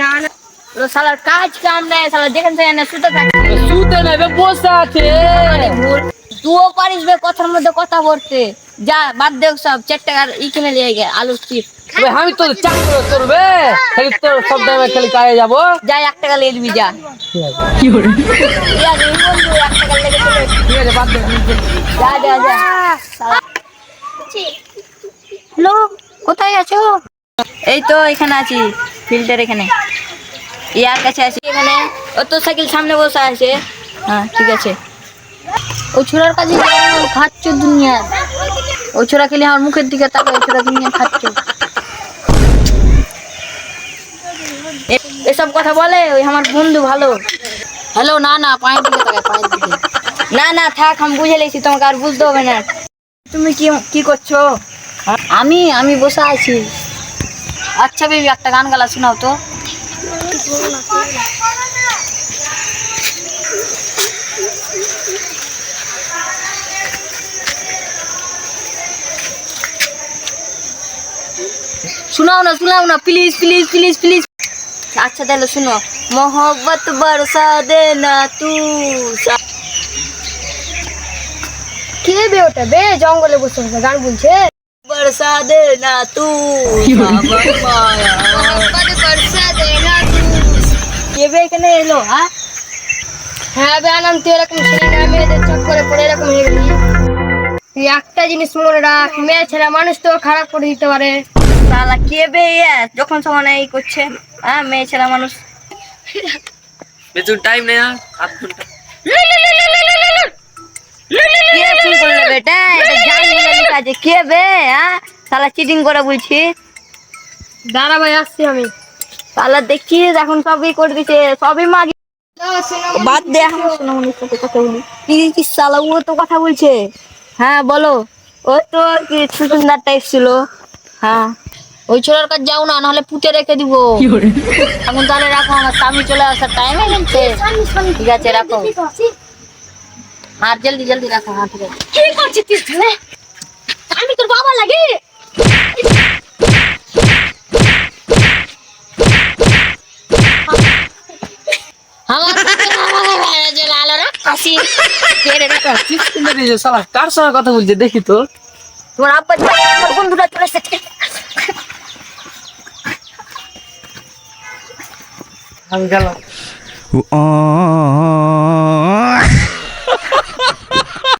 না না। ও শালার কাজ কাম নেই শালা যেখান থেকে না শুতে থাকে শুতে নেবে বসে আছে। তুইও পারিস বে কথার মধ্যে কথা বলতে। যা বাদ দে সব চার টাকার ই কিনে নিয়ে গে আলু চিপ আমি তো চাকরি করবে খালি তোর সব টাইমে খালি কাজে যাব। যা এক টাকা লিয়ে দিবি যা। কি করে ইয়া। ঠিক আছে বাদ দে যা। যা যা হ্যালো কোথায় আছো? এই তো এখানে আছি। ফিল্টার এখানে। ইয়ার কাছে আছি এখানে ও তো সাইকেল সামনে বসে আছে। হ্যাঁ ঠিক আছে। ও ছোড়ার কাছে খাচ্ছ দুনিয়া। ও ছোড়া খেলে আমার মুখের দিকে তাকে ওই ছোড়া দুনিয়া খাচ্ছ এসব কথা বলে ওই আমার বন্ধু ভালো। হ্যালো, না না, পায়ের দিকে তাকায়, পায়ের দিকে। না না, থাক, আমি বুঝে লেছি, তোমাকে আর বুঝতে হবে না। তুমি কি কি করছ? আমি আমি বসে আছি। আচ্ছা বেবি, একটা গান গালা, শোনাও তো। শোনাও না শোনাও না প্লিজ প্লিজ প্লিজ প্লিজ আচ্ছা তাহলে শুনো। মোহব্বত বরসা দে না তু কে বে ওটা? বে, জঙ্গলে বসে গান বলছে। কেবে এলো হ্যাঁ হ্যাঁ তুই এরকম ছেলে না মেয়েদের পড়ে এরকম হয়ে গেলি। তুই একটা জিনিস মনে রাখ মেয়ে ছেলে মানুষ তো খারাপ করে দিতে পারে। তাহলে কে বে ইয়ে? যখন সমানে এই করছে হ্যাঁ মেয়ে ছেলে মানুষ। বেতন টাইম নেই আর ঘণ্টা। আছে কে বে হ্যাঁ শালা চিটিং করে বলছি। দাঁড়া ভাই আসছি আমি। শালা দেখছিস এখন সবই করে দিছে সবই মাগি। বাদ দে এখন। শোনো সাথে কথা বলি কি কি শালা ও তো কথা বলছে। হ্যাঁ বলো। ও তো কি সুন্দরটা এসেছিল। হ্যাঁ। ওই ছোড়ার কাছে যাও না নাহলে পুঁতে রেখে দিব। এখন তাহলে রাখো আমার স্বামী চলে আসার টাইম হয়ে গেছে ঠিক আছে রাখো। আর জলদি জলদি রাখো হ্যাঁ ঠিক আছে। কি করছিস তুই ছেলে আমি তোর বাবা লাগে। কার সঙ্গে কথা বলছে দেখি তো। তোমার আব্বা বন্ধুরা চলে এসেছে। আমি গেলাম।